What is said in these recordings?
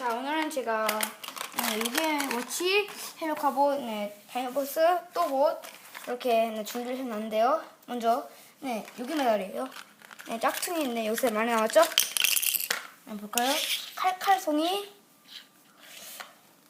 자, 오늘은 제가 네, 이게 워치, 헬로카보, 네, 다이너버스, 또봇 이렇게 네, 준비를 해놨는데요. 먼저 네, 여기 메달이에요. 네, 짝퉁인데 요새 많이 나왔죠? 네, 볼까요? 칼칼송이,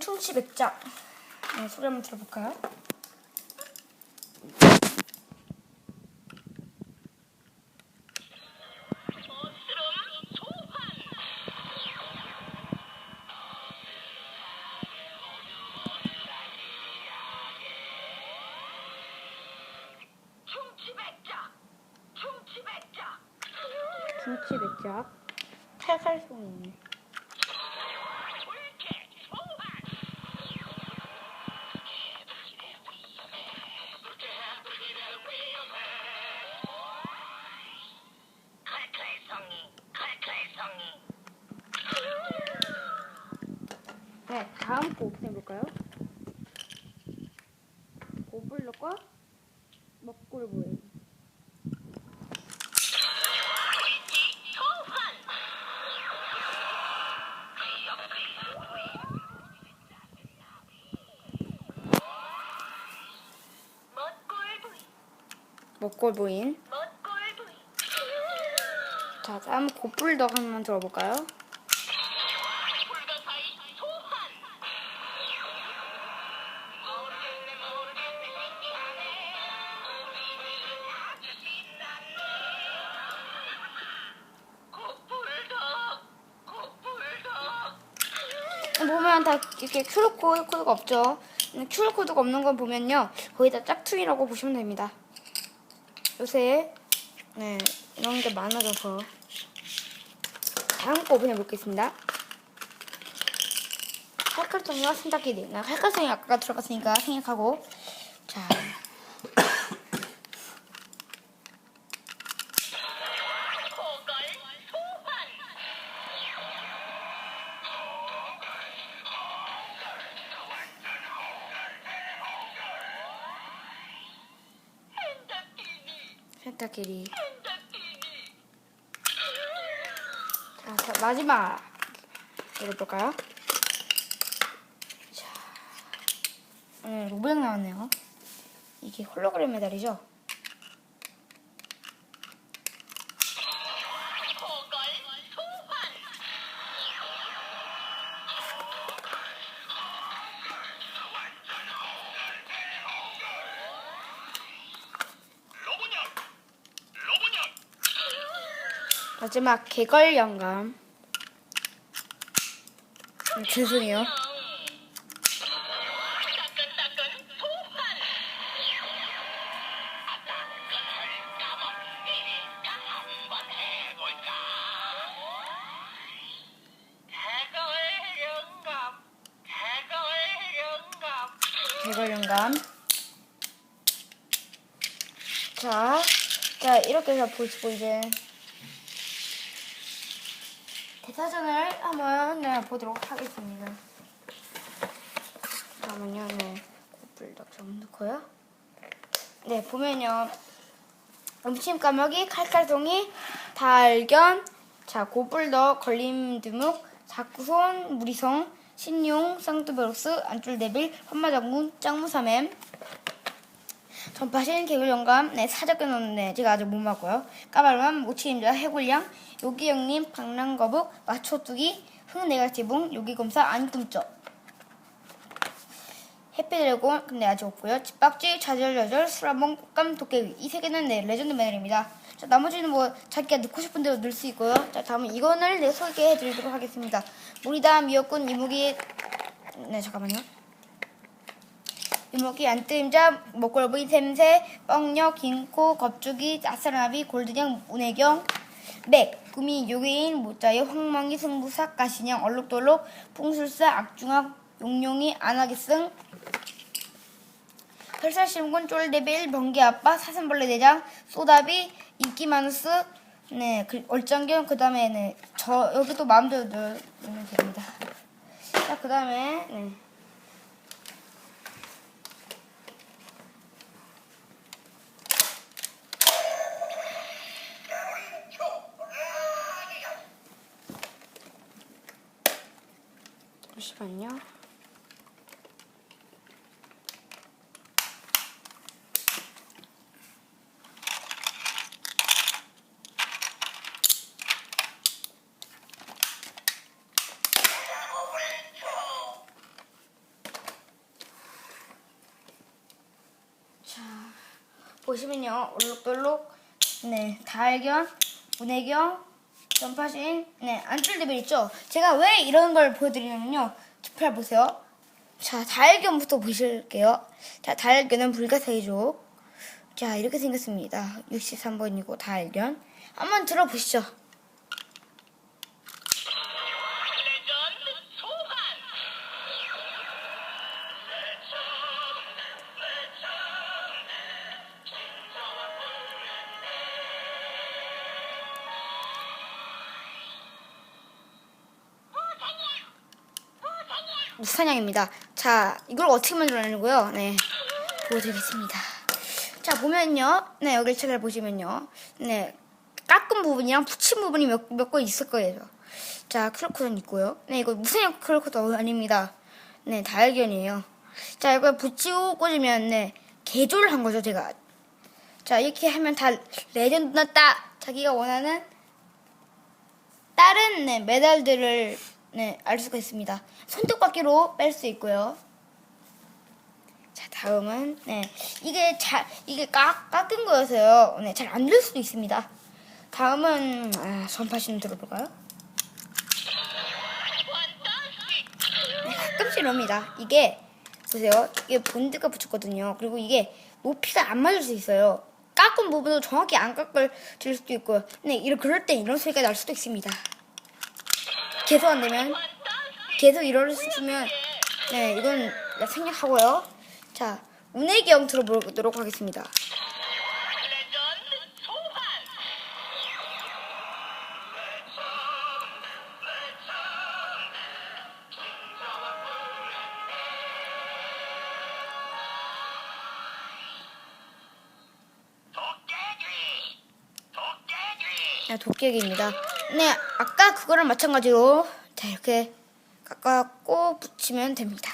퉁치 백작. 네, 소리 한번 들어볼까요? 퉁치 백작, 칼칼송이. 네, 다음 거 오픈해볼까요? 고블럭과 먹골보이. 멋골부이 자, 다음 고불덕 한번 들어볼까요? 곱불덕 곱불덕 보면 다 이렇게 QR 코드가 없죠. 근데 QR 코드가 없는 건 보면요. 거의 다 짝퉁이라고 보시면 됩니다. 요새 네, 이런 게 많아져서 다음 거 오픈해 보겠습니다. 칼칼송이와 손잡기리. 나 칼칼송이 아까 들어갔으니까 생략하고 자 핸드티니 자, 자 마지막 열어볼까요? 자, 네, 로블 나왔네요. 이게 홀로그램 메달이죠? 마지막 개걸 영감. 음, 죄송해요. 개걸 영감. 자, 자 이렇게 해서 보시고 이제 대사전을 한번 네, 보도록 하겠습니다. 잠깐만요. 네, 고불덕 좀 넣고요. 네, 보면요. 음침 까마귀, 칼칼송이, 달견, 자, 고불덕, 걸림드묵, 자꾸손, 무리성, 신용, 쌍두베로스, 안줄데빌, 환마장군, 짱무사맨, 전파신, 개굴영감, 네, 사적견 넣네 제가 아직 못 맞고요. 까발맘, 모치임자, 해골양, 요기영님, 방랑거북, 마초뚜기, 흥네가티붕, 요기검사, 안꿈쩍. 해피드래곤 근데 아직 없고요. 집박쥐, 좌절좌절, 수라봉, 꽃감, 도깨비 이 세 개는 네 레전드 메달입니다. 자 나머지는 뭐 자기가 넣고 싶은 대로 넣을 수 있고요. 자 다음은 이거를 네 소개해 드리도록 하겠습니다. 무리다, 미역군, 이무기 네 잠깐만요. 이무기, 안뜨임자, 먹골부이, 샘새, 뻥녀, 긴코, 겁주기, 아싸라비, 골드냥, 운해경, 맥, 구미, 요괴인, 모짜이, 황망이, 승부사, 가시냥, 얼룩덜룩, 풍술사, 악중학, 용용이, 안하기승, 혈살신군, 쫄데빌, 번개아빠, 사슴벌레 대장, 소다비, 인기마누스, 네, 그, 얼짱경, 그 다음에, 네, 저, 여기 또 마음대로 넣으면 됩니다. 자, 그 다음에, 네. 잠시만요. 자, 보시면요. 올록돌록, 네, 달견, 문해경, 전파신, 네, 안줄레벨 있죠? 제가 왜 이런 걸 보여드리냐면요. 잘 보세요. 자, 달견부터 보실게요. 자, 달견은 불가사의죠. 자, 이렇게 생겼습니다. 63번이고, 달견. 한번 들어보시죠. 무사냥입니다. 자, 이걸 어떻게 만들어내고요? 네, 보여드리겠습니다. 자, 보면요. 네, 여기 잘 보시면요. 네, 깎은 부분이랑 붙인 부분이 몇, 몇건 있을 거예요. 자, 크로커는 있고요. 네, 이거 무사냥 크로커도 아닙니다. 네, 다혈견이에요. 자, 이거 붙이고 꽂으면, 네, 개조를 한 거죠, 제가. 자, 이렇게 하면 다 레전드 났다! 자기가 원하는 다른 네, 메달들을 네, 알 수가 있습니다. 손톱깎이로 뺄 수 있고요. 자, 다음은 네, 이게 잘 이게 깎, 깎은 거여서요. 네, 잘 안 될 수도 있습니다. 다음은 아, 전파 신 들어볼까요? 판타스틱 네, 가끔씩 이럽니다. 이게 보세요. 이게 본드가 붙였거든요. 그리고 이게 높이가 안 맞을 수 있어요. 깎은 부분도 정확히 안 깎을 수도 있고요. 네, 이런 그럴 때 이런 소리가 날 수도 있습니다. 계속 안 되면 계속 이러시면 네 이건 생략하고요. 자 운해경 들어보도록 하겠습니다. 자 도깨기입니다. 네 아까 그거랑 마찬가지로 자 이렇게 깎아고 붙이면 됩니다.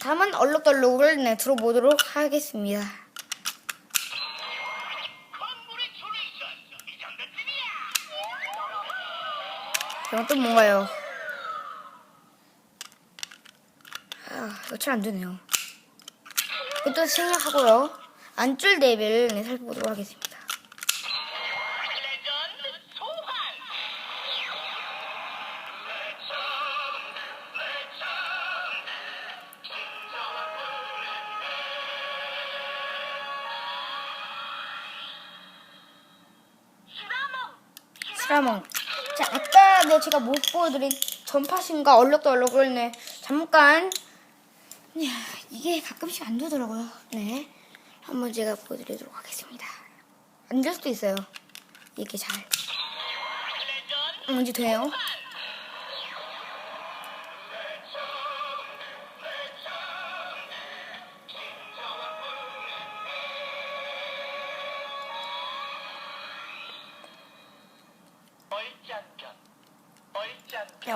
다음은 얼룩덜룩을 네 들어보도록 하겠습니다. 이건 또 뭔가요? 아 이거 잘 안 되네요. 이것도 생략하고요. 안줄 대비를 네, 살펴보도록 하겠습니다. 스라몽. 자, 아까 네, 제가 못 보여드린 전파신과 얼룩덜룩을 네, 잠깐. 이야, 이게 가끔씩 안 되더라고요. 네. 한번 제가 보여드리도록 하겠습니다. 안 될 수도 있어요. 이게 잘. 레전드 뭔지 돼요?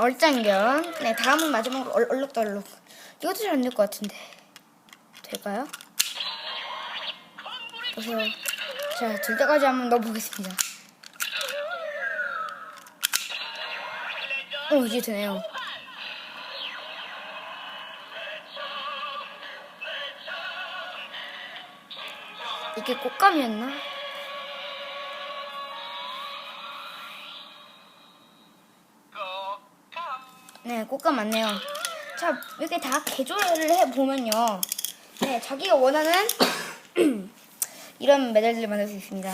얼짱견 네, 다음은 마지막으로 얼, 얼룩덜룩. 이것도 잘 안 될 것 같은데. 될까요? 보세요. 자, 둘 다까지 한번 넣어보겠습니다. 오, 이제 되네요. 이게 꽃감이었나? 네, 꽃감 맞네요. 자, 이렇게 다 개조를 해보면요. 네, 자기가 원하는 이런 메달들을 만들 수 있습니다.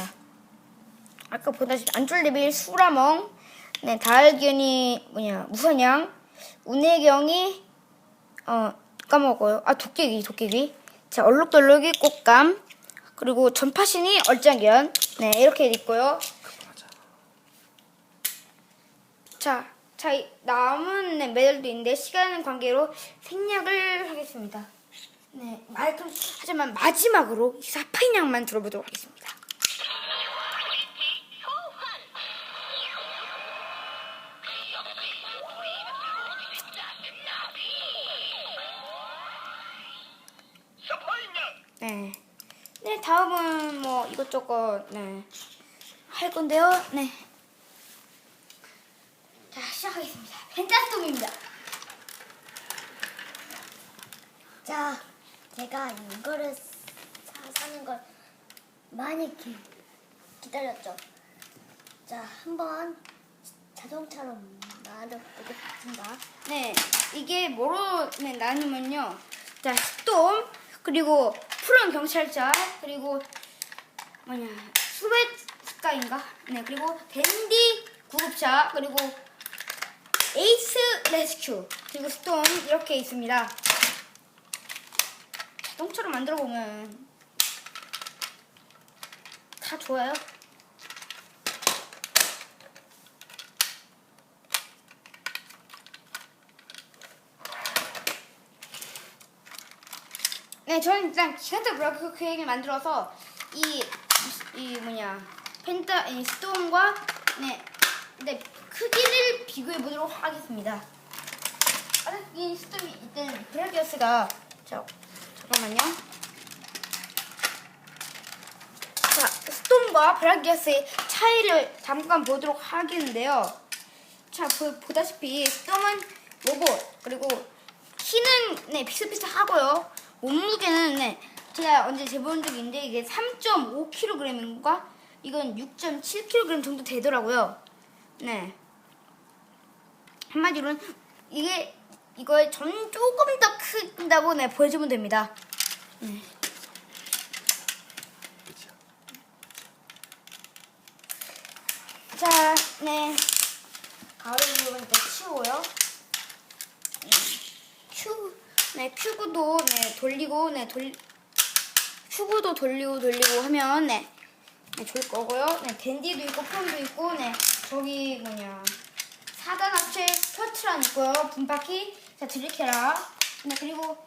아까 보다시피 안쫄레빌, 수라멍, 네, 다알견이 뭐냐, 무선양, 운해경이, 어, 까먹어요. 아, 도깨기, 도깨기. 자, 얼룩덜룩이 꽃감, 그리고 전파신이 얼짱견. 네, 이렇게 돼 있고요. 자, 자, 남은 네, 메달도 있는데 시간 관계로 생략을 하겠습니다. 네, 말끔 하지만 마지막으로 사파인 양만 들어보도록 하겠습니다. 네. 네, 다음은 뭐 이것저것 네. 할 건데요. 네. 제가 이거를 사, 사는 걸 많이 기, 기다렸죠. 자, 한번 자동차로 만들어 보겠습니다. 네, 이게 뭐로 네, 나누면요. 자, 스톰, 그리고 푸른 경찰차, 그리고 뭐냐, 수베스카인가? 네, 그리고 댄디 구급차, 그리고 에이스 레스큐, 그리고 스톰 이렇게 있습니다. 자동차로 만들어 보면 다 좋아요. 네, 저는 일단 기간차 브라크 계획을 만들어서 이, 이 뭐냐, 펜타, 이 스톤과, 네, 네, 크기를 비교해 보도록 하겠습니다. 아, 이 스톤이 일단 브라기어스가, 자, 잠깐만요. 자, 스톤과 브라기어스의 차이를 잠깐 보도록 하겠는데요. 자, 보, 보다시피 스톰은 로봇, 그리고 키는 네 비슷비슷하고요. 몸무게는 네 제가 언제 재본 적이 있는데 이게 3.5kg인가 이건 6.7kg 정도 되더라고요. 네 한마디로는 이게 이거의 전 조금 더 크다고 네 보여주면 됩니다. 네. 자, 네. 가을 부분 일단 치우고요. 큐, 네, 큐브도 네 돌리고 네 돌, 큐브도 돌리고 돌리고 하면 네, 네 좋을 거고요. 네, 댄디도 있고 폼도 있고 네 저기 뭐냐 사단 합체 셔츠란 있고요. 분바퀴, 자 드리케라, 네 그리고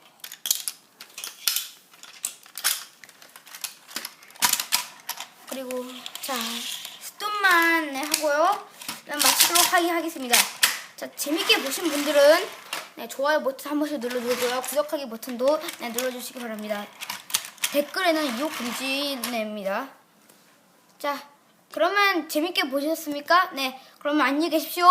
그리고 자 스톤만 네, 하고요. 그럼 마치도록 하기 하겠습니다. 자 재밌게 보신 분들은 네, 좋아요 버튼 한 번씩 눌러주고요. 구독하기 버튼도 네, 눌러주시기 바랍니다. 댓글에는 유혹 금지입니다. 자 그러면 재밌게 보셨습니까? 네 그러면 안녕히 계십시오.